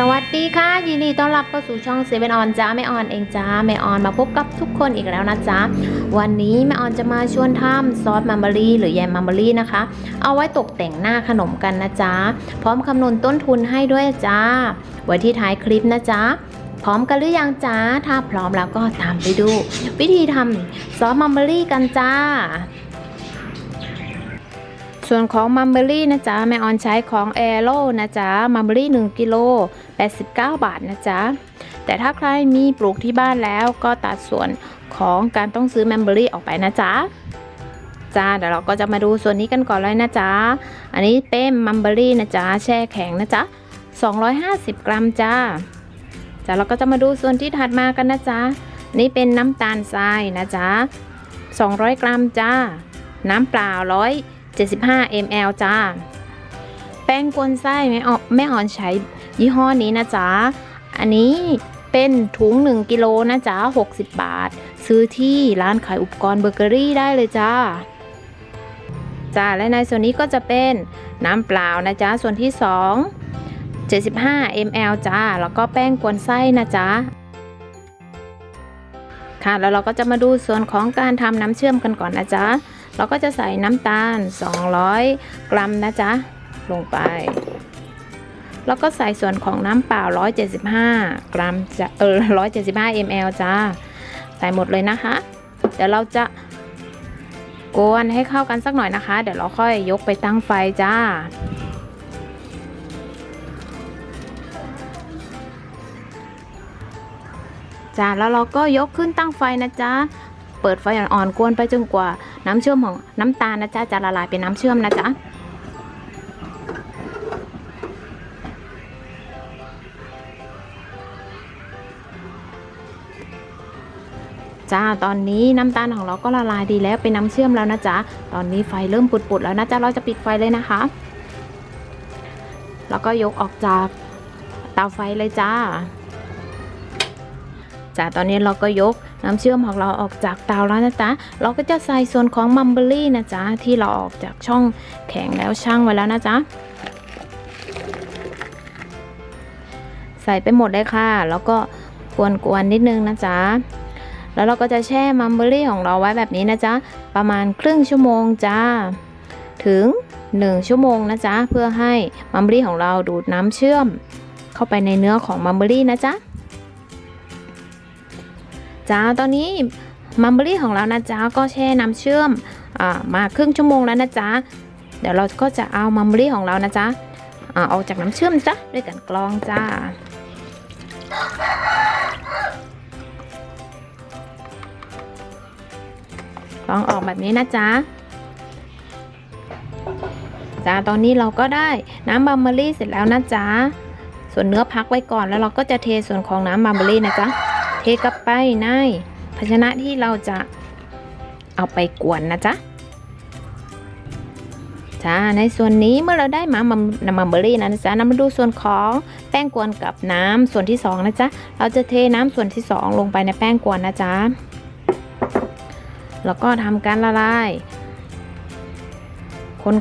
สวัสดีค่ะ ยินดีต้อนรับเข้าสู่ช่องเซเว่นออนจ้าแม่ออนเองจ้าแม่ออนมาพบกับทุกคนอีกแล้วนะจ๊ะวันนี้แม่ออนจะมาชวนทำซอสมัมเบอรี่หรือแยมมัมเบอรี่นะคะ เอาไว้ตกแต่งหน้าขนมกันนะจ๊ะพร้อมคำนวณต้นทุนให้ด้วยจ้าไว้ที่ท้ายคลิปนะจ๊ะพร้อมกันหรือยังจ้าถ้าพร้อมแล้วก็ตามไปดู วิธีทำซอสมัมเบอรี่กันจ้า ส่วนของมัมเบอรี่นะจ๊ะแม่ออนใช้ของแอโร่นะจ๊ะมัมเบอรี่1กิโล89 บาทนะจ๊ะแต่ถ้าใครมีปลูกที่บ้านแล้วก็ตัดส่วนของการต้องซื้อมัมเบอรี่ออกไปนะจ๊ะจ้าเดี๋ยวเราก็จะมาดูส่วนนี้กันก่อนเลยนะจ๊ะ อันนี้เป็นมัมเบอรี่นะจ๊ะแช่แข็งนะจ๊ะ 250 กรัมจ้าจ้าเราก็จะมาดูส่วนที่ถัดมากันนะจ๊ะ นี่เป็นน้ำตาลทรายนะจ๊ะ 200 กรัมจ้า น้ำเปล่าร้อย 75 ml จ้า แป้งกวนไส้แม่ออแม่อ่อนใช้ยี่ห้อนี้นะจ๊ะ อันนี้เป็นถุง 1 กิโลนะจ๊ะ 60 บาท ซื้อที่ร้านขายอุปกรณ์เบเกอรี่ได้เลยจ้าจ้าและในส่วนนี้ก็จะเป็นน้ำเปล่านะจ๊ะ ส่วนที่ 2 75 ml จ้า แล้วก็แป้งกวนไส้นะจ๊ะค่ะแล้วเราก็จะมาดูส่วนของการทำน้ำเชื่อมกันก่อนนะจ๊ะ เราก็จะใส่น้ำตาล 200 กรัมนะจ๊ะ ลงไป แล้วก็ใส่ส่วนของน้ำเปล่า 175 กรัมจะเออ 175 ml จ้า ใส่หมดเลยนะคะ เดี๋ยวเราจะกวนให้เข้ากันสักหน่อยนะคะ เดี๋ยวเราค่อยยกไปตั้งไฟจ้าจ้าแล้วเราก็ยกขึ้นตั้งไฟนะจ๊ะ ปิดไฟอ่อนๆกวนไปจนกว่าน้ำเชื่อมของน้ำตาลนะจ๊ะจะละลายเป็นน้ำเชื่อมนะจ๊ะจ้า ตอนนี้น้ำตาลของเราก็ละลายดีแล้วเป็นน้ำเชื่อมแล้วนะจ๊ะ ตอนนี้ไฟเริ่มปุดๆแล้วนะจ๊ะ เราจะปิดไฟเลยนะคะ แล้วก็ยกออกจากเตาไฟเลยจ้าจ้าตอนนี้เราก็ยก น้ำเชื่อมของเราออกจากเตาแล้วนะจ๊ะ เราก็จะใส่ส่วนของมัมเบอรี่นะจ๊ะ ที่เราออกจากช่องแข็งแล้วช่างไว้แล้วนะจ๊ะ ใส่ไปหมดเลยค่ะ แล้วก็กวนๆนิดนึงนะจ๊ะแล้วเราก็จะแช่มัมเบอรี่ของเราไว้แบบนี้นะจ๊ะ ประมาณครึ่งชั่วโมงจ้า ถึง 1 ชั่วโมงนะจ๊ะ เพื่อให้มัมเบอรี่ของเราดูดน้ำเชื่อม เข้าไปในเนื้อของมัมเบอรี่นะจ๊ะ จ้าตอนนี้มัมเบอรี่ของเรานะจ๊ะก็แช่น้ำเชื่อมอมาครึ่งชั่วโมงแล้วนะจ๊ะเดี๋ยวเราก็จะเอามัมเบอรี่ของเรานะจ๊ะอาออกจากน้ำเชื่อมจ้ะด้วยกันกรองจ้าลองออกแบบนี้นะจ๊ะจ้าตอนนี้เราก็ได้น้ำบัมเบอรี่เสร็จแล้วนะจ๊ะส่วนเนื้อพักไว้ก่อนแล้วเราก็จะเทส่วนของน้ำบัมเบอรี่นะจ๊ะ ทกลับไปในภาชนะที่เราจะเอาไปกวนนะจ๊ะจ้าในส่วนนี้เมื่อเราได้มามัมน้ำมัมเบอร์รี่นะจ๊ะนำมาดูส่วนของแป้งกวนกับน้ำส่วนที่สองนะจ๊ะเราจะเทน้ำส่วนที่สองลงไปในแป้งกวนนะจ๊ะแล้วก็ทำการละลาย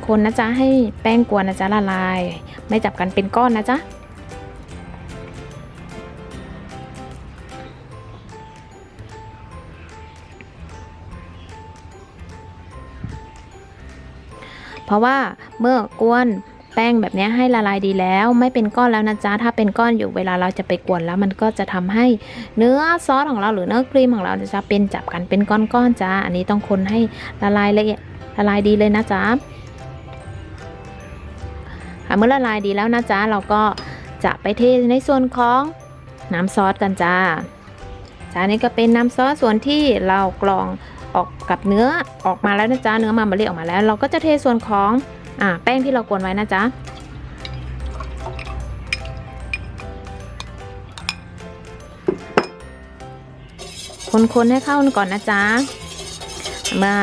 คนๆนะจ๊ะให้แป้งกวนนะจ๊ะละลาย ไม่จับกันเป็นก้อนนะจ๊ะ ราะว่าเมื่อกวนแป้งแบบนี้ให้ละลายดีแล้ว ไม่เป็นก้อนแล้วนะจ๊ะถ้าเป็นก้อนอยู่เวลาเราจะไปกวนแล้ว มันก็จะทำให้เนื้อซอสของเราหรือเนื้อครีมของเราจะเป็นจับกันเป็นก้อนๆจ้าอันนี้ต้องคนให้ละลายละเอียดละลายดีเลยนะจ๊ะค่ะเมื่อละลายดีแล้วนะจ๊ะเราก็จะไปเทในส่วนของน้ำซอสกันจ้าจ้านี่ก็เป็นน้ำซอสส่วนที่เรากรอง ออกกับเนื้อออกมาแล้วนะจ๊ะเนื้อมาเบอรี่ออกมาแล้ว เราก็จะเทส่วนของอ่าแป้งที่เรากวนไว้นะจ๊ะคนๆให้เข้ากันก่อนนะจ๊ะมา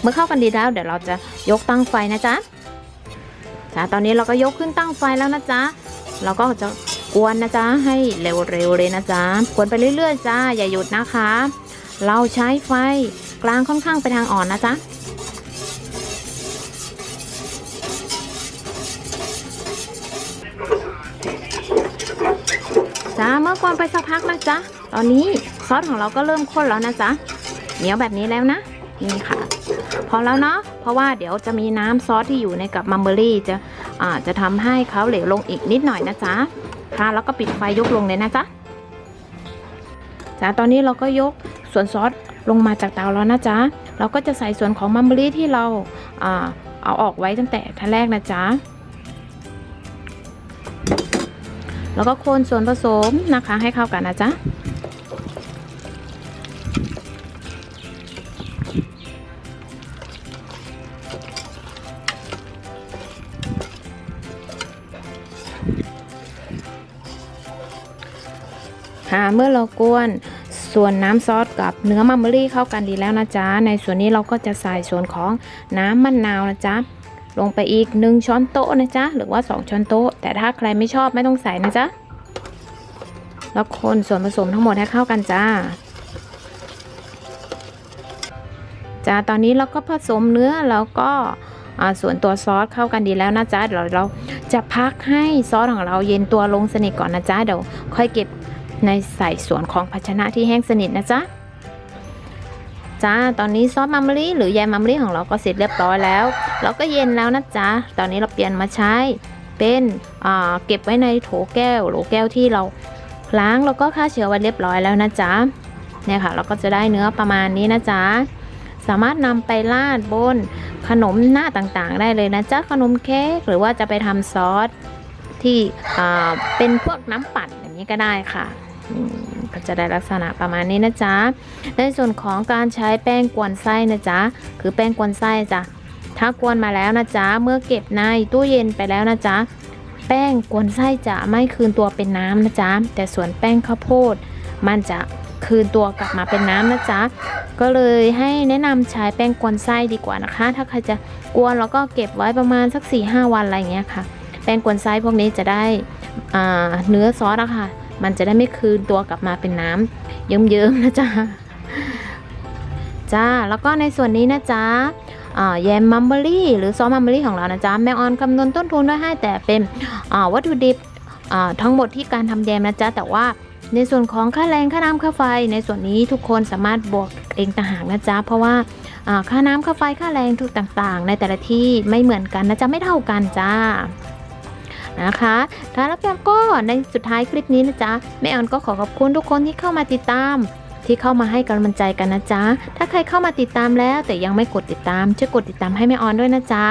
เมื่อเข้ากันดีแล้วเดี๋ยวเราจะยกตั้งไฟนะจ๊ะจ้าตอนนี้เราก็ยกขึ้นตั้งไฟแล้วนะจ๊ะเราก็จะกวนนะจ๊ะให้เร็วๆเลยนะจ๊ะกวนไปเรื่อยๆจ้าอย่าหยุดนะคะ เราใช้ไฟ กลางค่อนข้างไปทางอ่อนนะจ๊ะจ้าเมื่อกวนไปสักพักนะจ๊ะ ตอนนี้ซอสของเราก็เริ่มข้นแล้วนะจ๊ะ เหนียวแบบนี้แล้วนะ นี่ค่ะ พอแล้วเนาะ เพราะว่าเดี๋ยวจะมีน้ำซอสที่อยู่ในกับมัมเบอรี่จะอ่าจะทำให้เขาเหลวลงอีกนิดหน่อยนะจ๊ะ ค่ะ แล้วก็ปิดไฟยกลงเลยนะจ๊ะจ้าตอนนี้เราก็ยกส่วนซอส ลงมาจากเตาแล้วนะจ๊ะ เราก็จะใส่ส่วนของมัมเบอรี่ที่เราเอาออกไว้ตั้งแต่ท่านแรกนะจ๊ะ แล้วก็คนส่วนผสมนะคะให้เข้ากันนะจ๊ะค่ะเมื่อเรากวน ส่วนน้ำซอสกับเนื้อมัมเบอรี่เข้ากันดีแล้วนะจ๊ะ ในส่วนนี้เราก็จะใส่ส่วนของน้ำมะนาวนะจ๊ะ ลงไปอีก 1 ช้อนโต๊ะนะจ๊ะ หรือว่า 2 ช้อนโต๊ะ แต่ถ้าใครไม่ชอบไม่ต้องใส่นะจ๊ะ แล้วคนส่วนผสมทั้งหมดให้เข้ากันจ้าจ้าตอนนี้เราก็ผสมเนื้อแล้วก็ส่วนตัวซอสเข้ากันดีแล้วนะจ๊ะเดี๋ยวเราจะพักให้ซอสของเราเย็นตัวลงสนิทก่อนนะจ๊ะเดี๋ยวค่อยเก็บ ในใส่ส่วนของภาชนะที่แห้งสนิทนะจ๊ะจ้า ตอนนี้ซอสมัมเบอรี่หรือแยมมัมรี่ของเราก็เสร็จเรียบร้อยแล้ว เราก็เย็นแล้วนะจ๊ะ ตอนนี้เราเปลี่ยนมาใช้เป็นเก็บไว้ในโถแก้วโหลแก้วที่เราล้างแล้วก็ฆ่าเชื้อไว้เรียบร้อยแล้วนะจ๊ะ เนี่ยค่ะ เราก็จะได้เนื้อประมาณนี้นะจ๊ะ สามารถนำไปราดบนขนมหน้าต่างๆ ได้เลยนะจ๊ะ ขนมเค้กหรือว่าจะไปทำซอสที่เป็นพวกน้ำปั่นอย่างนี้ก็ได้ค่ะ ก็จะได้ลักษณะประมาณนี้นะจ๊ะ ในส่วนของการใช้แป้งกวนไส้นะจ๊ะ คือแป้งกวนไส้จ้ะ ถ้ากวนมาแล้วนะจ๊ะ เมื่อเก็บในตู้เย็นไปแล้วนะจ๊ะ แป้งกวนไส้จะไม่คืนตัวเป็นน้ำนะจ๊ะ แต่ส่วนแป้งข้าวโพด มันจะคืนตัวกลับมาเป็นน้ำนะจ๊ะ ก็เลยให้แนะนำใช้แป้งกวนไส้ดีกว่านะคะ ถ้าใครจะกวนแล้วก็เก็บไว้ประมาณสัก4-5วันอะไรอย่างเงี้ยค่ะ แป้งกวนไส้พวกนี้จะได้เนื้อซอสอะค่ะ มันจะได้ไม่คืนตัวกลับมาเป็นน้ำเยิ้มๆนะจ๊ะจ้าแล้วก็ในส่วนนี้นะจ๊ะแยมมัมเบอรี่หรือซอสมัมเบอรี่ของเรานะจ๊ะแม่ออนคำนวณต้นทุนไว้ให้แต่เป็นวัตถุดิบทั้งหมดที่การทำแยมนะจ๊ะแต่ว่าในส่วนของค่าแรงค่าน้ำค่าไฟ ในส่วนนี้ทุกคนสามารถบวกเองต่างหากนะจ๊ะเพราะว่าอ่าค่าน้ำค่าไฟค่าแรงทุกต่างๆ ในแต่ละที่ไม่เหมือนกันนะจ๊ะไม่เท่ากันจ้า นะคะถ้าแล้วก็ในสุดท้ายคลิปนี้นะจ๊ะแม่ออนก็ขอขอบคุณทุกคนที่เข้ามาติดตาม ที่เข้ามาให้กำลังใจกันนะจ๊ะ ถ้าใครเข้ามาติดตามแล้ว แต่ยังไม่กดติดตามช่วยกดติดตามให้แม่ออนด้วยนะจ๊ะ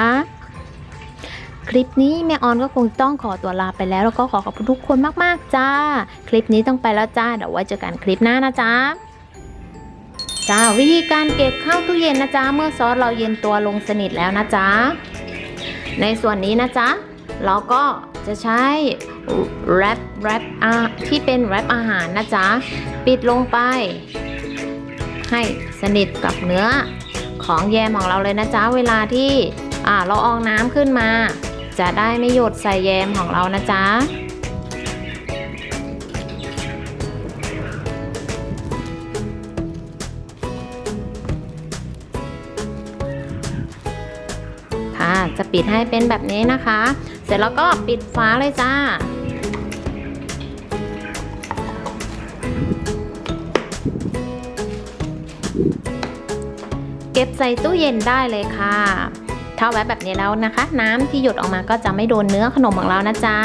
คลิปนี้แม่ออนก็คงต้องขอตัวลาไปแล้วแล้วก็ขอขอบคุณทุกคนมากๆจ้า คลิปนี้ต้องไปแล้วจ้าเดี๋ยวไว้เจอกันคลิปหน้านะจ๊ะจ้าวิธีการเก็บข้าวตู้เย็นนะจ๊ะเมื่อซอสเราเย็นตัวลงสนิทแล้วนะจ๊ะในส่วนนี้นะจ๊ะเราก็ จะใช้แรปแรปอาที่เป็นแรปอาหารนะจ๊ะ ปิดลงไป ให้สนิทกับเนื้อของแยมของเราเลยนะจ๊ะ เวลาที่เราอองน้ำขึ้นมา จะได้ไม่หยดใส่แยมของเรานะจ๊ะค่ะจะปิดให้เป็นแบบนี้นะคะ สร็จแล้วก็ปิดฝาเลยจ้า เก็บใส่ตู้เย็นได้เลยค่ะถ้าแวะแบบนี้แล้วนะคะ น้ำที่หยดออกมาก็จะไม่โดนเนื้อขนมของเรานะจ๊ะ